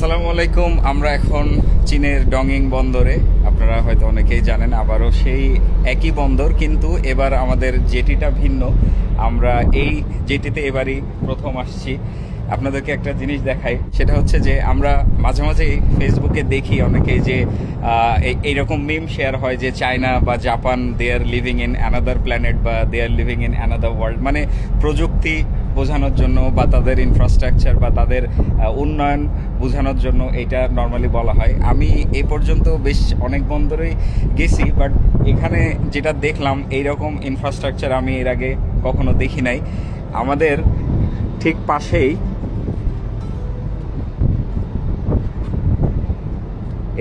আসসালামু আলাইকুম। আমরা এখন চীনের ডংইং বন্দরে। আপনারা হয়তো অনেকেই জানেন, আবারও সেই একই বন্দর, কিন্তু এবার আমাদের জেটিটা ভিন্ন। আমরা এই জেটিতে এবারই প্রথম আসছি। আপনাদেরকে একটা জিনিস দেখাই, সেটা হচ্ছে যে আমরা মাঝে মাঝে ফেসবুকে দেখি অনেকেই যে এইরকম মিম শেয়ার হয় যে চায়না বা Japan they are living in another planet বা they are living in another world মানে প্রযুক্তি বোঝানোর জন্য বা তাদের ইনফ্রাস্ট্রাকচার বা তাদের উন্নয়ন বোঝানোর জন্য এটা নর্মালি বলা হয়। আমি এ পর্যন্ত বেশ অনেক বন্দরেই গেছি বাট এখানে যেটা দেখলাম, এইরকম ইনফ্রাস্ট্রাকচার আমি এর আগে কখনো দেখি নাই। আমাদের ঠিক পাশেই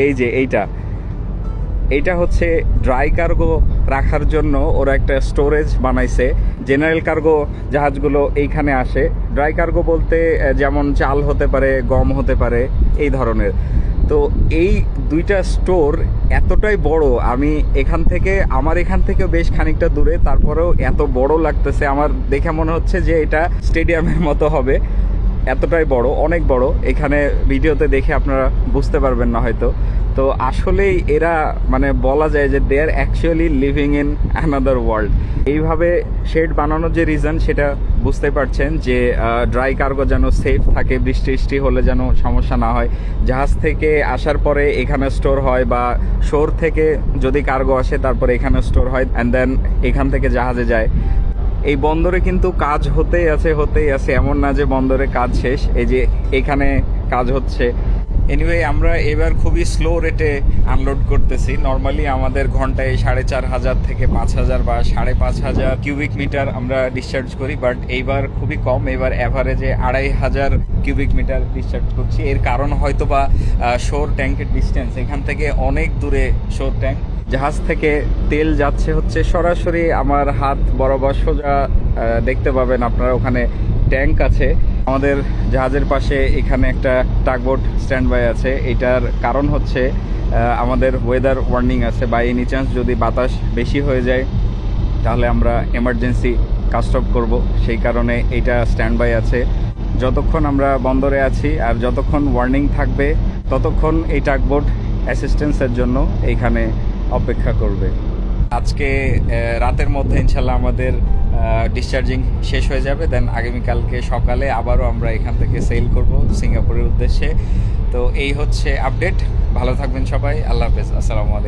এই যে এইটা এইটা হচ্ছে ড্রাই কার্গো রাখার জন্য ওরা একটা স্টোরেজ বানাইছে। জেনারেল কার্গো জাহাজগুলো এইখানে আসে। ড্রাই কার্গো বলতে যেমন চাল হতে পারে, গম হতে পারে, এই ধরনের। তো এই দুইটা স্টোর এতটাই বড়, আমি এখান থেকে, আমার এখান থেকে বেশ খানিকটা দূরে, তারপরেও এত বড় লাগতেছে। আমার দেখে মনে হচ্ছে যে এটা স্টেডিয়ামের মতো হবে। এতটাই বড়, অনেক বড়। এখানে ভিডিওতে দেখে আপনারা বুঝতে পারবেন না হয়তো। তো আসলেই এরা মানে বলা যায় যে they are actually living in another world এইভাবে শেড বানানোর যে রিজন সেটা বুঝতে পারছেন যে ড্রাই কার্গো যেন সেফ থাকে, বৃষ্টি বৃষ্টি হলে যেন সমস্যা না হয়। জাহাজ থেকে আসার পরে এখানে স্টোর হয় বা শোর থেকে যদি কার্গো আসে, তারপরে এখানে স্টোর হয় অ্যান্ড দেন এখান থেকে জাহাজে যায়। এই বন্দরে কিন্তু কাজ হতেই আছে হতেই আছে। এমন না যে বন্দরে কাজ শেষ, এই যে এখানে কাজ হচ্ছে। এনিওয়ে আমরা এবার খুবই স্লো রেটে আনলোড করতেছি। নর্মালি আমাদের ঘন্টায় সাড়ে চার হাজার থেকে পাঁচ হাজার বা সাড়ে পাঁচ হাজার কিউবিক মিটার আমরা ডিসচার্জ করি বাট এইবার খুবই কম। এবার অ্যাভারেজে আড়াই হাজার কিউবিক মিটার ডিসচার্জ করছি। এর কারণ হয়তো বা শোর ট্যাঙ্কের ডিস্টেন্স এখান থেকে অনেক দূরে শোর ট্যাঙ্ক জাহাজ থেকে তেল যাচ্ছে হচ্ছে সরাসরি আমার হাত বরাবর সোজা দেখতে পাবেন আপনারা ওখানে ট্যাঙ্ক আছে। আমাদের জাহাজের পাশে এখানে একটা টাকবোট স্ট্যান্ড বাই আছে। এটার কারণ হচ্ছে আমাদের ওয়েদার ওয়ার্নিং আছে। বা এনি চান্স যদি বাতাস বেশি হয়ে যায়, তাহলে আমরা এমার্জেন্সি কাস্টপ করব। সেই কারণে এইটা স্ট্যান্ড বাই আছে। যতক্ষণ আমরা বন্দরে আছি আর যতক্ষণ ওয়ার্নিং থাকবে, ততক্ষণ এই টাকবোট অ্যাসিস্ট্যান্সের জন্য এইখানে অপেক্ষা করবে। আজকে রাতের মধ্যে ইনশাল্লাহ আমাদের ডিসচার্জিং শেষ হয়ে যাবে। দেন আগামীকালকে সকালে আবারও আমরা এখান থেকে সেল করব সিঙ্গাপুরের উদ্দেশ্যে। তো এই হচ্ছে আপডেট ভালো থাকবেন সবাই। আল্লাহ হাফেজ। আসসালামু আলাইকুম।